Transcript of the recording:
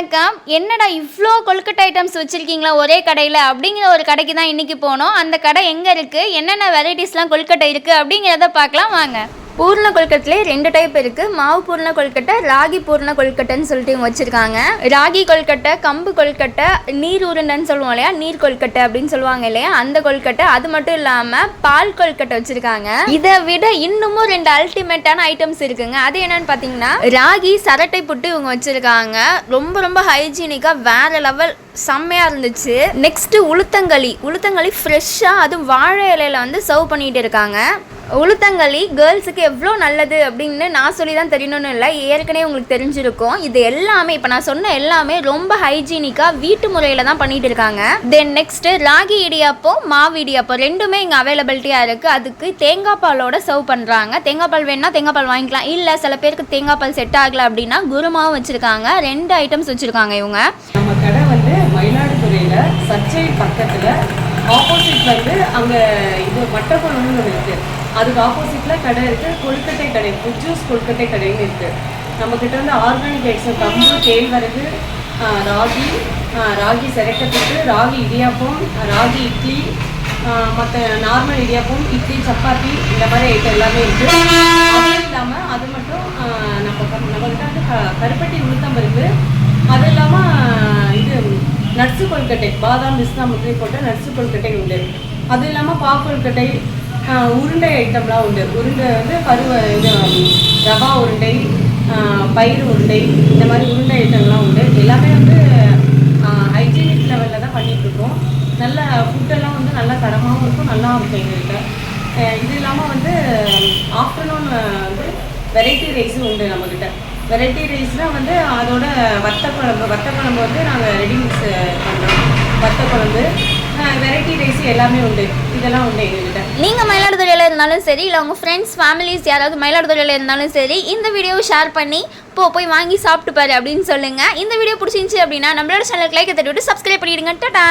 வணக்கம். என்னடா இவ்வளோ கொழுக்கட்டை ஐட்டம்ஸ் வச்சுருக்கீங்களா ஒரே கடையில்? அப்படிங்கிற ஒரு கடைக்கு தான் இன்றைக்கி போனோம். அந்த கடை எங்கே இருக்குது என்னென்ன வெரைட்டிஸ்லாம் கொழுக்கட்டை இருக்குது அப்படிங்கிறத பார்க்கலாம். வாங்க. பூர்ண கொழுக்கட்டிலே ரெண்டு டைப் இருக்குது மாவு பூர்ண கொழுக்கட்டை ராகி பூர்ண கொழுக்கட்டைன்னு சொல்லிட்டு இவங்க வச்சுருக்காங்க. ராகி கொழுக்கட்டை கம்பு கொழுக்கட்டை நீர் உருண்டைன்னு சொல்லுவோம் இல்லையா? நீர் கொழுக்கட்டை அப்படின்னு சொல்லுவாங்க இல்லையா? அந்த கொழுக்கட்டை அது மட்டும் இல்லாமல் பால் கொழுக்கட்டை வச்சுருக்காங்க. இதை விட இன்னமும் ரெண்டு அல்டிமேட்டான ஐட்டம்ஸ் இருக்குங்க. அது என்னன்னு பார்த்தீங்கன்னா ராகி சரட்டை புட்டு இவங்க வச்சுருக்காங்க. ரொம்ப ரொம்ப ஹைஜீனிக்காக வேற லெவல் செம்மையாக இருந்துச்சு. நெக்ஸ்ட் உளுத்தங்களி. உளுத்தங்களி ஃப்ரெஷ்ஷாக அதுவும் வாழை இலையில வந்து சர்வ் பண்ணிட்டு இருக்காங்க. உளுத்தங்களி கேர்ள்ஸுக்கு எவ்வளோ நல்லது அப்படின்னு நான் சொல்லி தான் தெரியணும்னு இல்லை. ஏற்கனவே உங்களுக்கு தெரிஞ்சிருக்கும். இது எல்லாமே இப்போ நான் சொன்ன எல்லாமே ரொம்ப ஹைஜீனிக்காக வீட்டு முறையில் தான் பண்ணிட்டு இருக்காங்க. தென் நெக்ஸ்ட்டு ராகி இடியாப்பம் மாவு இடியாப்பம் ரெண்டுமே இங்கே அவைலபிலிட்டியாக இருக்குது அதுக்கு தேங்காய் பாலோட சர்வ் பண்ணுறாங்க தேங்காய் பால் வேணால் தேங்காய் பால் வாங்கிக்கலாம். இல்லை சில பேருக்கு தேங்காய் பால் செட் ஆகலை அப்படின்னா குருமாவும் வச்சுருக்காங்க. ரெண்டு ஐட்டம்ஸ் வச்சுருக்காங்க இவங்க. நம்ம கடை வந்து மயிலாடுதுறையில் சர்ச்சை பக்கத்தில் ஆப்போசிட் வந்து அங்கே இது மட்டக்குழம்புன்னு இருக்குது அதுக்கு ஆப்போசிட்டில் கடை இருக்குது கொழுக்கட்டை கடை ஜூஸ் கொழுக்கட்டை கடைன்னு இருக்குது நம்மக்கிட்ட வந்து ஆர்கானிக் ஐட்டம் கம்பு கேழ்வரகு ராகி ராகி சிரட்டத்துக்கு ராகி இடியாப்பம் ராகி இட்லி மற்ற நார்மல் இடியாப்பம் இட்லி சப்பாத்தி இந்த மாதிரி ஐட்டம் எல்லாமே இருக்குது அது இல்லாமல் அது மட்டும் நம்ம நம்மக்கிட்ட வந்து க கருப்பட்டி உளுத்தம்பருப்பு அது இல்லாமல் இது நட்ஸு கொழுக்கட்டை பாதாம் பிஸ்தா முத்திரை போட்ட நட்ஸு கொழுக்கட்டை உண்டு. அது இல்லாமல் பா கொழுக்கட்டை உருண்டை ஐட்டம்லாம் உண்டு. உருண்டை வந்து பருவ இது ரவா உருண்டை பயிர் உருண்டை இந்த மாதிரி உருண்டை ஐட்டம்லாம் உண்டு. எல்லாமே வந்து ஹைஜீனிக் லெவலில் தான் பண்ணிகிட்ருக்கோம் நல்ல ஃபுட்டெல்லாம் வந்து நல்ல தரமாகவும் இருக்கும் நல்லா இருக்கும் எங்கள்கிட்ட. இது இல்லாமல் வந்து ஆஃப்டர்நூன் வந்து வெரைட்டி ரைஸும் உண்டு நம்மக்கிட்ட வெரைட்டி ரைஸ்னால் வந்து அதோட வத்த குழம்பு வத்த குழம்பு வந்து நாங்கள் ரெடி மிக்ஸ் வெரைட்டி ரைஸ் எல்லாமே உண்டு. இதெல்லாம் உண்டு எங்ககிட்ட. நீங்கள் மயிலாடுதுறையில் இருந்தாலும் சரி இல்லை உங்கள் ஃப்ரெண்ட்ஸ் ஃபேமிலிஸ் யாராவது மயிலாடுதுறையில் இருந்தாலும் சரி இந்த வீடியோவை ஷேர் பண்ணி போ போய் வாங்கி சாப்பிட்டு பாரு அப்படின்னு சொல்லுங்கள் இந்த வீடியோ பிடிச்சிருந்துச்சி அப்படின்னா நம்மளோட சேனலுக்கு லைக் தட்டி விட்டு சப்ஸ்கிரைப் பண்ணிடுங்க. டாடா!